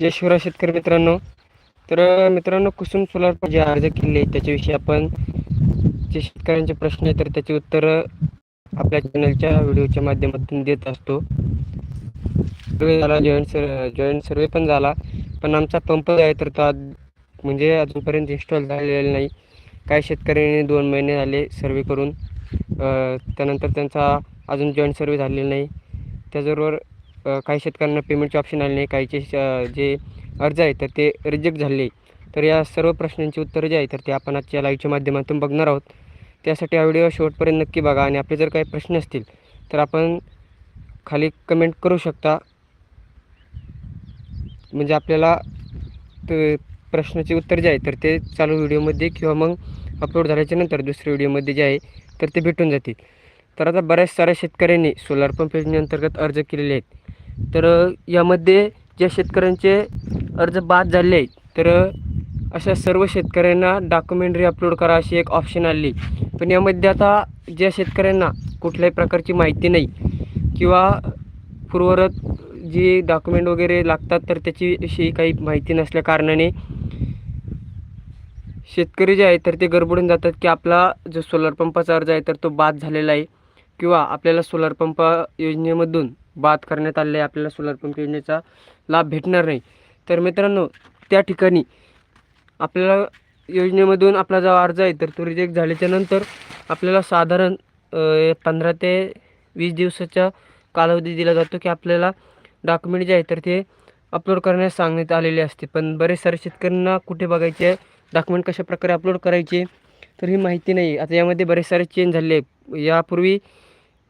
जय शिवराय शेतकरी मित्रांनो. तर मित्रांनो कुसुम सोलार जे अर्ज केले त्याच्याविषयी आपण जे शेतकऱ्यांचे प्रश्न आहेत तर त्याची उत्तरं आपल्या चॅनलच्या व्हिडिओच्या माध्यमातून देत असतो. सर्वे झाला जॉईंट सर जॉईंट सर्वे पण झाला. पण आमचा पंप आहे तर तो आज म्हणजे अजूनपर्यंत इन्स्टॉल झालेला नाही. काही शेतकऱ्यांनी दोन महिने झाले सर्वे करून. त्यानंतर त्यांचा अजून जॉईंट सर्वे झालेला नाही. त्याचबरोबर काही शेतकऱ्यांना पेमेंटचे ऑप्शन आले नाही. काहीचे जे अर्ज आहे तर ते रिजेक्ट झाले. तर या सर्व प्रश्नांची उत्तरं जे आहे तर ते आपण आजच्या लाईव्हच्या माध्यमातून बघणार आहोत. त्यासाठी हा व्हिडिओ शेवटपर्यंत नक्की बघा. आणि आपले जर काही प्रश्न असतील तर आपण खाली कमेंट करू शकता. म्हणजे आपल्याला ते प्रश्नाचे उत्तर जे आहे तर ते चालू व्हिडिओमध्ये किंवा मग अपलोड झाल्याच्यानंतर दुसऱ्या व्हिडिओमध्ये जे आहे तर ते भेटून जातील. तर आता बऱ्याच साऱ्या शेतकऱ्यांनी सोलार पंप योजनेअंतर्गत अर्ज केलेले आहेत. तर यामध्ये ज्या शेतकऱ्यांचे अर्ज बाद झाले आहेत तर अशा सर्व शेतकऱ्यांना डॉक्युमेंटरी अपलोड करा अशी एक ऑप्शन आली. पण यामध्ये आता ज्या शेतकऱ्यांना कुठल्याही प्रकारची माहिती नाही किंवा पूर्वरत जी डॉक्युमेंट वगैरे लागतात तर त्याची विषयी काही माहिती नसल्या कारणाने शेतकरी जे आहे तर ते गडबडून जातात की आपला जो सोलर पंपाचा अर्ज आहे तर तो बाद झालेला आहे किंवा आपल्याला सोलर पंप योजनेमधून बाद करण्यात आले आहे. आपल्याला सोलार पंप योजनेचा लाभ भेटणार नाही. तर मित्रांनो त्या ठिकाणी आपल्याला योजनेमधून आपला जो अर्ज आहे तर तो रिजेक्ट झाल्याच्यानंतर आपल्याला साधारण पंधरा ते वीस दिवसाचा कालावधी दिला जातो की आपल्याला डॉक्युमेंट जे आहे तर ते अपलोड करण्यास सांगण्यात आलेले असते. पण बरेच सारे शेतकऱ्यांना कुठे बघायचे डॉक्युमेंट कशा प्रकारे अपलोड करायचे? तर ही माहिती नाही. आता यामध्ये बरेच सारे चेंज झाले आहे. यापूर्वी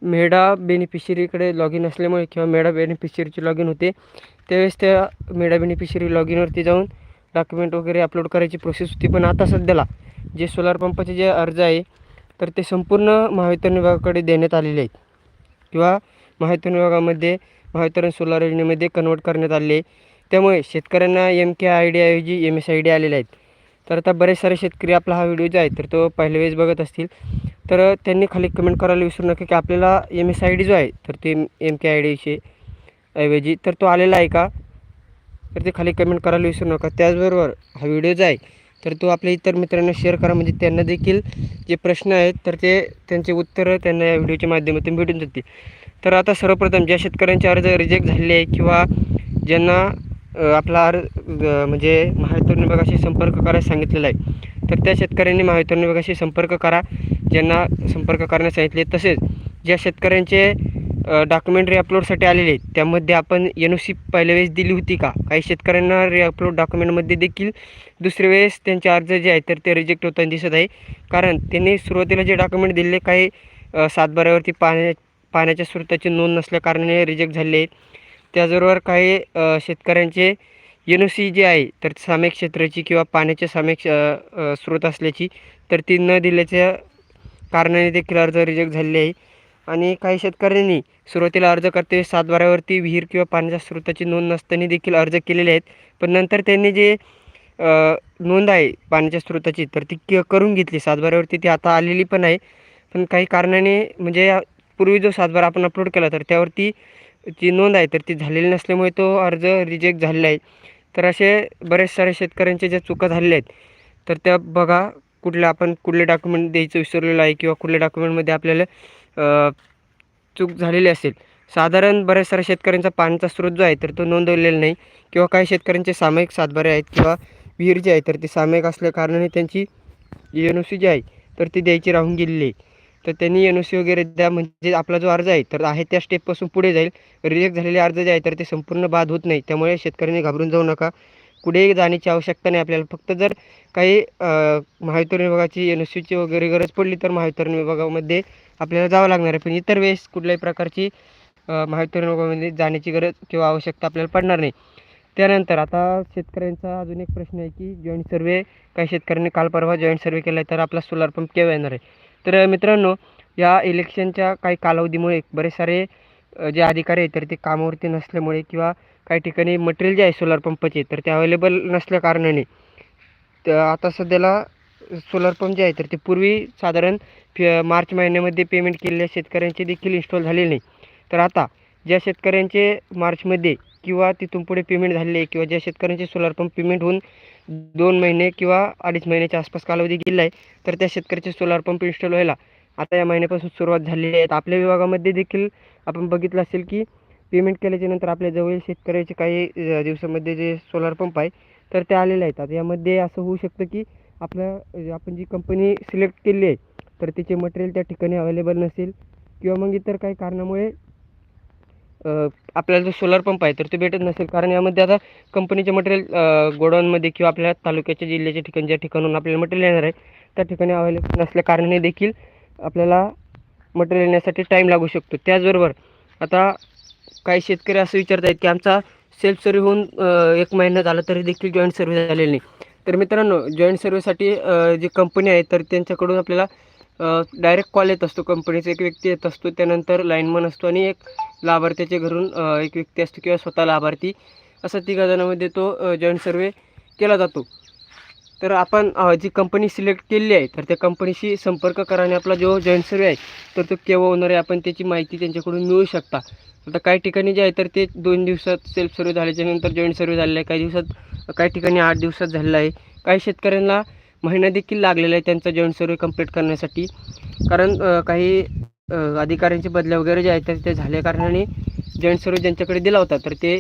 मेडा बेनिफिशरीकडे लॉग इन असल्यामुळे किंवा मेडा बेनिफिशरीचे लॉग इन होते त्यावेळेस त्या मेडा बेनिफिशरी लॉग इनवरती जाऊन डॉक्युमेंट वगैरे अपलोड करायची प्रोसेस होती. पण आता सध्याला जे सोलार पंपाचे जे अर्ज आहे तर ते संपूर्ण महावितरण विभागाकडे देण्यात आलेले आहेत. किंवा महावितरण विभागामध्ये महावितरण सोलार योजनेमध्ये कन्वर्ट करण्यात आले आहे. त्यामुळे शेतकऱ्यांना एम के आय डी ऐवजी एम एस आय डी आलेले आहेत. तर आता बरेच सारे शेतकरी आपला हा व्हिडिओ जो आहे तर तो पहिल्या वेळेस बघत असतील. तर त्यांनी खाली कमेंट करायला विसरू नका की आपल्याला एम एस आय डी जो आहे तर ते एम के आय डीचे ऐवजी तर तो आलेला आहे का? तर ते खाली कमेंट करायला विसरू नका. त्याचबरोबर हा व्हिडिओ जो आहे तर तो आपल्या इतर मित्रांना शेअर करा. म्हणजे त्यांना देखील जे प्रश्न आहेत तर ते त्यांचे उत्तरं त्यांना या व्हिडिओच्या माध्यमातून भेटून जातील. तर आता सर्वप्रथम ज्या शेतकऱ्यांचे अर्ज रिजेक्ट झालेले आहे किंवा ज्यांना आपला अर्ज म्हणजे महावितरण विभागाशी संपर्क करायला सांगितलेला आहे. तर त्या शेतकऱ्यांनी महावितरण विभागाशी संपर्क करा. ज्यांना संपर्क करण्यास सांगितले तसेच ज्या शेतकऱ्यांचे डॉक्युमेंट अपलोडसाठी आलेले आहेत त्यामध्ये आपण एन ओ सी पहिल्या वेळेस दिली होती का? काही शेतकऱ्यांना अपलोड डॉक्युमेंटमध्ये देखील दुसऱ्या वेळेस त्यांचे अर्ज जे आहेत तर ते रिजेक्ट होताना दिसत आहे. कारण त्यांनी सुरुवातीला जे डॉक्युमेंट दिले काही सातबाऱ्यावरती पाण्या पाण्याच्या स्रोताची नोंद नसल्या कारणाने रिजेक्ट झाले आहेत. त्याचबरोबर काही शेतकऱ्यांचे एन ओ सी जी आहे तर सामायिक क्षेत्राची किंवा पाण्याचे सामायिक स्रोत असल्याची तर ती न दिल्याच्या कारणाने देखील अर्ज रिजेक्ट झालेले आहे. आणि काही शेतकऱ्यांनी सुरुवातीला अर्ज करते सातबाऱ्यावरती विहीर किंवा पाण्याच्या स्रोताची नोंद नसताना देखील अर्ज केलेले आहेत. पण नंतर त्यांनी जे नोंद आहे पाण्याच्या स्रोताची तर ती क करून घेतली. सातबाऱ्यावरती ती आता आलेली पण आहे. पण काही कारणाने म्हणजे पूर्वी जो सातबारा आपण अपलोड केला तर त्यावरती जी नोंद आहे तर ती झालेली नसल्यामुळे तो अर्ज रिजेक्ट झालेला आहे. तर असे बरेच सारे शेतकऱ्यांचे ज्या चुका झालेल्या आहेत तर त्या बघा कुठले आपण कुठले डॉक्युमेंट द्यायचं विसरलेलं आहे किंवा कुठल्या डॉक्युमेंटमध्ये आपल्याला चूक झालेली असेल. साधारण बऱ्याच साऱ्या शेतकऱ्यांचा पाण्याचा स्रोत जो आहे तर तो नोंदवलेला नाही. किंवा काही शेतकऱ्यांचे सामायिक सातबारे आहेत किंवा विहीर जे आहे तर ते सामायिक असल्या कारणाने त्यांची एन ओ सी जी आहे तर ती द्यायची राहून गेलेली आहे. तर त्यांनी एन ओ सी वगैरे द्या म्हणजे आपला जो अर्ज आहे तर आहे त्या स्टेपपासून पुढे जाईल. रिजेक्ट झालेले अर्ज जे आहे तर ते संपूर्ण बाद होत नाही. त्यामुळे शेतकऱ्यांनी घाबरून जाऊ नका. कुठेही जाण्याची आवश्यकता नाही आपल्याला. फक्त जर काही महावितरण विभागाची एन ओ सीची वगैरे गरज पडली तर महावितरण विभागामध्ये आपल्याला जावं लागणार आहे. पण इतर वेळेस कुठल्याही प्रकारची महावितरण विभागामध्ये जाण्याची गरज किंवा आवश्यकता आपल्याला पडणार नाही. त्यानंतर आता शेतकऱ्यांचा अजून एक प्रश्न आहे की जॉईंट सर्वे काही शेतकऱ्यांनी काल परवा जॉईंट सर्वे केला आहे तर आपला सोलार पंप केव्हा येणार आहे? तर मित्रांनो या इलेक्शनच्या काही कालावधीमुळे बरेच सारे जे अधिकारी आहेत तर ते कामावरती नसल्यामुळे किंवा काही ठिकाणी मटेरियल जे आहे सोलार पंपाचे तर ते अवेलेबल नसल्या कारणाने तर आता सध्याला सोलार पंप जे आहे तर ते पूर्वी साधारण फे मार्च महिन्यामध्ये पेमेंट केलेल्या शेतकऱ्यांचे देखील इन्स्टॉल झालेले नाही. तर आता ज्या शेतकऱ्यांचे मार्चमध्ये किंवा तिथून पुढे पेमेंट झालेले आहे किंवा ज्या शेतकऱ्यांचे सोलार पंप पेमेंट होऊन दोन महिने किंवा अडीच महिन्याच्या आसपास कालावधी गेला आहे तर त्या शेतकऱ्याचे सोलार पंप इन्स्टॉल व्हायला आता या महिन्यापासून सुरुवात झालेली आहे. आपल्या विभागामध्ये देखील आपण बघितलं असेल की पेमेंट केल्याच्यानंतर आपल्या जवळील शेतकऱ्याचे काही दिवसामध्ये जे सोलार पंप आहे तर ते आलेले आहेत. आता यामध्ये असं होऊ शकतं की आपल्या म्हणजे आपण जी कंपनी सिलेक्ट केली आहे तर तिचे मटेरियल त्या ठिकाणी अवेलेबल नसेल किंवा मग इतर काही कारणामुळे आपल्याला जो सोलार पंप आहे तर ते भेटत नसेल. कारण यामध्ये आता कंपनीचे मटेरियल गोडाऊनमध्ये किंवा आपल्या तालुक्याच्या जिल्ह्याच्या ठिकाणी ज्या ठिकाणून आपल्याला मटेरियल येणार आहे त्या ठिकाणी अवेलेबल नसल्या कारणाने देखील आपल्याला मटेरियल येण्यासाठी टाईम लागू शकतो. त्याचबरोबर आता काही शेतकरी असं विचारत आहेत की आमचा सेल्फ सर्व्हे होऊन एक महिना झाला तरी देखील जॉईंट सर्व्हे झालेली नाही. तर मित्रांनो जॉईंट सर्व्हेसाठी जी कंपनी आहे तर त्यांच्याकडून आपल्याला डायरेक्ट कॉल येत असतो कंपनीचा एक व्यक्ती येत असतो त्यानंतर लाईनमन असतो आणि एक लाभार्थ्याच्या घरून एक व्यक्ती असतो किंवा स्वतः लाभार्थी. असा तिघा जणांमध्ये तो जॉईंट सर्वे केला जातो. तर आपण जी कंपनी सिलेक्ट केलेली आहे तर त्या कंपनीशी संपर्क कराने आपला जो जॉईंट सर्वे आहे तर तो केव्हा होणार आहे आपण त्याची माहिती त्यांच्याकडून मिळू शकता. आता काही ठिकाणी जे आहे तर ते दोन दिवसात सेल्फ सर्वे झाल्याच्यानंतर जॉईंट सर्वे झालेला आहे काही दिवसात काही ठिकाणी आठ दिवसात झालेला आहे. काही शेतकऱ्यांना महिना देखील लागलेला आहे त्यांचा जॉईंट सर्वे कंप्लीट करण्यासाठी. कारण काही अधिकाऱ्यांचे बदल्या वगैरे जे आहेत तर ते झाल्या कारणाने जॉईंट सर्वे ज्यांच्याकडे दिला होता तर ते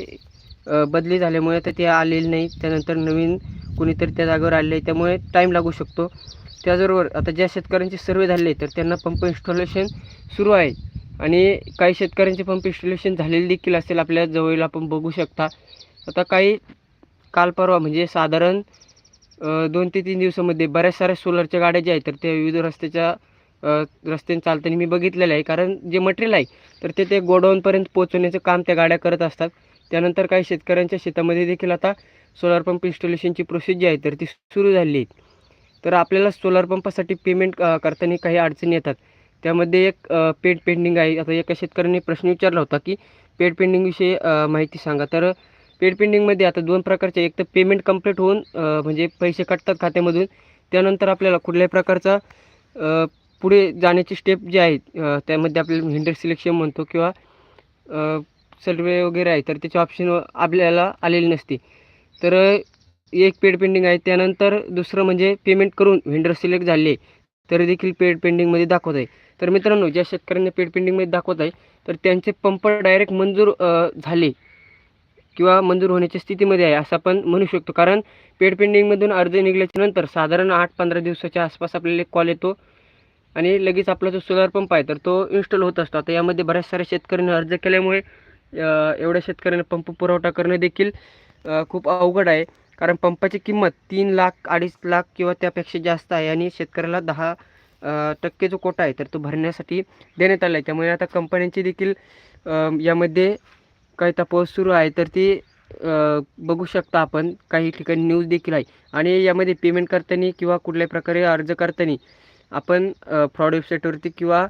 बदली झाल्यामुळे तर ते आलेले नाही. त्यानंतर नवीन कुणीतरी त्या जागेवर आलेले आहे त्यामुळे टाईम लागू शकतो. त्याचबरोबर आता ज्या शेतकऱ्यांचे सर्वे झाले तर त्यांना पंप इन्स्टॉलेशन सुरू आहे. आणि काही शेतकऱ्यांचे पंप इन्स्टॉलेशन झालेले देखील असेल आपल्या जवळील आपण बघू शकता. आता काही काल परवा म्हणजे साधारण दोन ते तीन दिवसामध्ये बऱ्याच साऱ्या सोलरच्या गाड्या ज्या आहेत तर त्या विविध रस्त्याच्या रस्त्याने चालताना मी बघितलेलं आहे. कारण जे मटेरियल आहे तर ते ते गोडाऊनपर्यंत पोहोचवण्याचं काम त्या गाड्या करत असतात. त्यानंतर काही शेतकऱ्यांच्या शेतामध्ये देखील आता सोलार पंप इन्स्टॉलेशनची प्रोसेस जी आहे तर ती सुरू झाली आहे. तर आपल्याला सोलार पंपासाठी पेमेंट करताना काही अडचणी येतात. त्यामध्ये एक पेड पेंडिंग आहे. आता एका शेतकऱ्याने प्रश्न विचारला होता की पेड पेंडिंगविषयी माहिती सांगा. तर पेड पेंडिंगमध्ये आता दोन प्रकारचे एक तर पेमेंट कंप्लीट होऊन म्हणजे पैसे कटतात खात्यामधून. त्यानंतर आपल्याला कुठल्याही प्रकारचा पुढे जाण्याची स्टेप जे आहेत त्यामध्ये आपल्याला हिंडर सिलेक्शन म्हणतो किंवा सर्वे वगैरे आहे तर त्याचे ऑप्शन आपल्याला आलेले नसते. तर एक पेड पेंडिंग आहे. त्यानंतर दुसरं म्हणजे पेमेंट करून व्हेंडर सिलेक्ट झाले तरी देखील पेड पेंडिंगमध्ये दाखवत आहे. तर मित्रांनो ज्या शेतकऱ्यांना पेड पेंडिंगमध्ये दाखवत आहे तर त्यांचे पंप डायरेक्ट मंजूर झाले. किंवा मंजूर होण्याच्या स्थितीमध्ये आहे असं आपण म्हणू शकतो. कारण पेड पेंडिंगमधून अर्ज निघल्याच्या नंतर साधारण आठ पंधरा दिवसाच्या आसपास आपल्याला एक कॉल येतो. आणि लगेच आपला जो सोलार पंप आहे तर तो इन्स्टॉल होत असतो. आता यामध्ये बऱ्याच साऱ्या शेतकऱ्यांनी अर्ज केल्यामुळे एवढ्या शेतकऱ्यांना पंप पुरवठा करणं देखील खूप अवघड आहे. कारण पंपाची किंमत तीन लाख अडीच लाख किंवा त्यापेक्षा जास्त आहे आणि शेतकऱ्याला दहा टक्के जो कोटा आहे तर तो भरण्यासाठी देण्यात आला आहे त्यामुळे आता कंपन्यांची देखील यामध्ये काही तपास सुरू आहे तर ती बघू शकता आपण. काही ठिकाणी न्यूज देखील आहे. आणि यामध्ये पेमेंट करताना किंवा कुठल्याही प्रकारे अर्ज करताना आपण फ्रॉड वेबसाईटवरती किंवा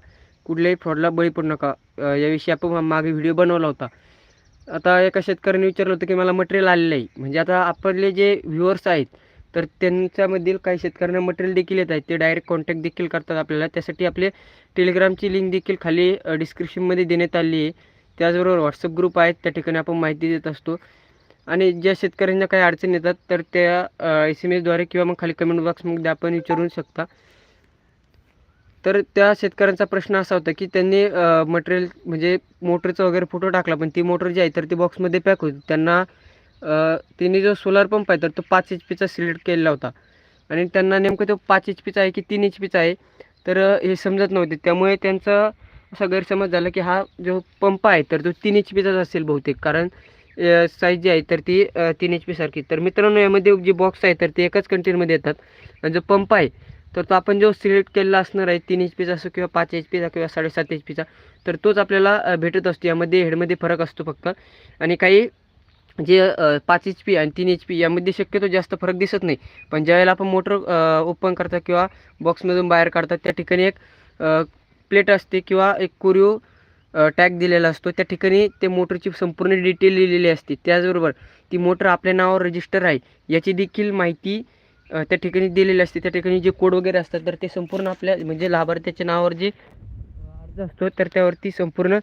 कुठल्याही फ्रॉडला बळी पडू नका. याविषयी आपण मागे व्हिडिओ बनवला होता. आता एका शेतकऱ्याने विचारलं होतं की मला मटेरियल आलेलं आहे. म्हणजे आता आपले जे व्ह्युअर्स आहेत तर त्यांच्यामधील काही शेतकऱ्यांना मटेरियल देखील येत आहेत ते डायरेक्ट कॉन्टॅक्ट देखील करतात आपल्याला. त्यासाठी आपले टेलिग्रामची लिंक देखील खाली डिस्क्रिप्शनमध्ये देण्यात आली आहे. त्याचबरोबर व्हॉट्सअप ग्रुप आहेत त्या ठिकाणी आपण माहिती देत असतो. आणि ज्या शेतकऱ्यांना काही अडचणी येतात तर त्या एस एम एसद्वारे किंवा मग खाली कमेंट बॉक्समध्ये आपण विचारू शकता. तर त्या शेतकऱ्यांचा प्रश्न असा होता की त्यांनी मटेरियल म्हणजे मोटरचा वगैरे फोटो टाकला पण ती मोटर जी आहे तर ती बॉक्समध्ये पॅक होती. त्यांना तिने त्यांनी जो सोलार पंप आहे तर तो पाच एच पीचा सिलेक्ट केलेला होता. आणि त्यांना नेमकं तो पाच एच पीचा आहे की तीन एच पीचा आहे तर हे समजत नव्हते. त्यामुळे त्यांचं असा गैरसमज झाला की हा जो पंप आहे तर तो तीन एच पीचाच असेल बहुतेक. कारण साईज जी आहे तर ती तीन एच पीसारखी तर मित्रांनो यामध्ये जे बॉक्स आहे तर ते एकाच कंटेनरमध्ये येतात. आणि जो पंप आहे तर तो आपण जो सिलेक्ट केलेला असणार आहे तीन एच पीचा असो किंवा पाच एच पीचा किंवा साडेसात एच पीचा तर तोच आपल्याला भेटत असतो. यामध्ये हेडमध्ये फरक असतो फक्त. आणि काही जे पाच एच पी आणि तीन एच पी यामध्ये शक्यतो जास्त फरक दिसत नाही. पण ज्यावेळेला आपण मोटर ओपन करता किंवा बॉक्समधून बाहेर काढतात त्या ठिकाणी एक प्लेट असते किंवा एक कोरिओ टॅग दिलेला असतो. त्या ठिकाणी ते मोटरची संपूर्ण डिटेल लिहिलेली असते. त्याचबरोबर ती मोटर आपल्या नावावर रजिस्टर आहे याची देखील माहिती त्या ठिकाणी दिलेली असते. त्या ठिकाणी जे कोड वगैरे असतात तर ते संपूर्ण आपल्या म्हणजे लाभार्थ्याच्या नावावर जे अर्ज असतो तर त्यावरती संपूर्ण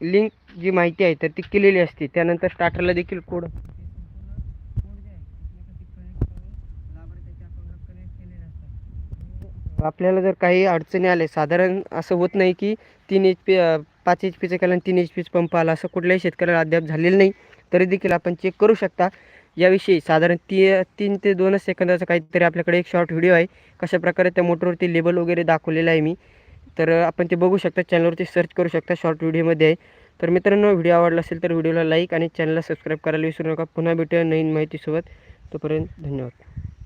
लिंक जी माहिती आहे तर ती केलेली असते. त्यानंतर स्टार्टरला देखील कोड आपल्याला जर काही अडचणी आल्या साधारण असं होत नाही की तीन एच पी पाच एच पीचं केलं आणि तीन एच पीचं पंप आला असं कुठल्याही शेतकऱ्याला अद्याप झालेलं नाही तरी देखील आपण चेक करू शकता. याविषयी साधारण ती तीन ते दोनच सेकंदाचा काहीतरी आपल्याकडे एक शॉर्ट व्हिडिओ आहे. कशाप्रकारे त्या मोटरवरती लेबल वगैरे दाखवलेलं आहे मी. तर आपण ते बघू शकता चॅनलवरती सर्च करू शकता शॉर्ट व्हिडिओमध्ये आहे. तर मित्रांनो व्हिडिओ आवडला असेल तर व्हिडिओला लाईक आणि चॅनलला सबस्क्राईब करायला विसरू नका. पुन्हा भेटूया नवीन माहितीसोबत. तोपर्यंत धन्यवाद.